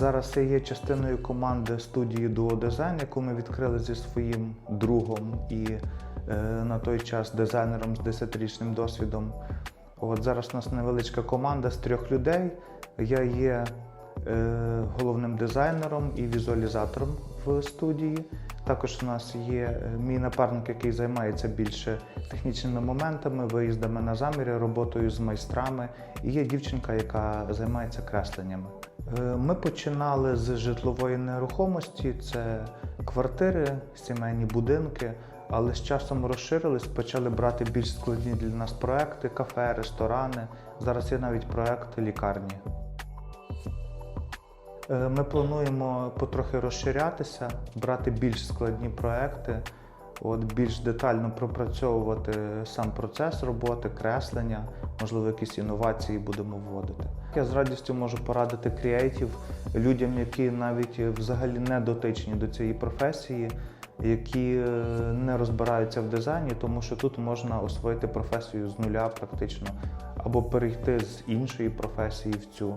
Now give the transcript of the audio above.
Зараз я є частиною команди студії Duo Design, яку ми відкрили зі своїм другом і е, на той час дизайнером з 10-річним досвідом. От зараз у нас невеличка команда з трьох людей. Я є е, головним дизайнером і візуалізатором в студії. Також у нас є е, мій напарник, який займається більше технічними моментами, виїздами на заміри, роботою з майстрами. І є дівчинка, яка займається кресленнями. Е, Ми починали з житлової нерухомості, це квартири, сімейні будинки, але з часом розширились, почали брати більш складні для нас проекти, кафе, ресторани. Зараз є навіть проект лікарні. Е, Ми плануємо потрохи розширятися, брати більш складні проекти, от більш детально пропрацьовувати сам процес роботи, креслення, можливо, якісь інновації будемо вводити. Я з радістю можу порадити креатив людям, які навіть взагалі не дотичні до цієї професії, які е, не розбираються в дизайні, тому що тут можна освоїти професію з нуля практично, або перейти з іншої професії в цю.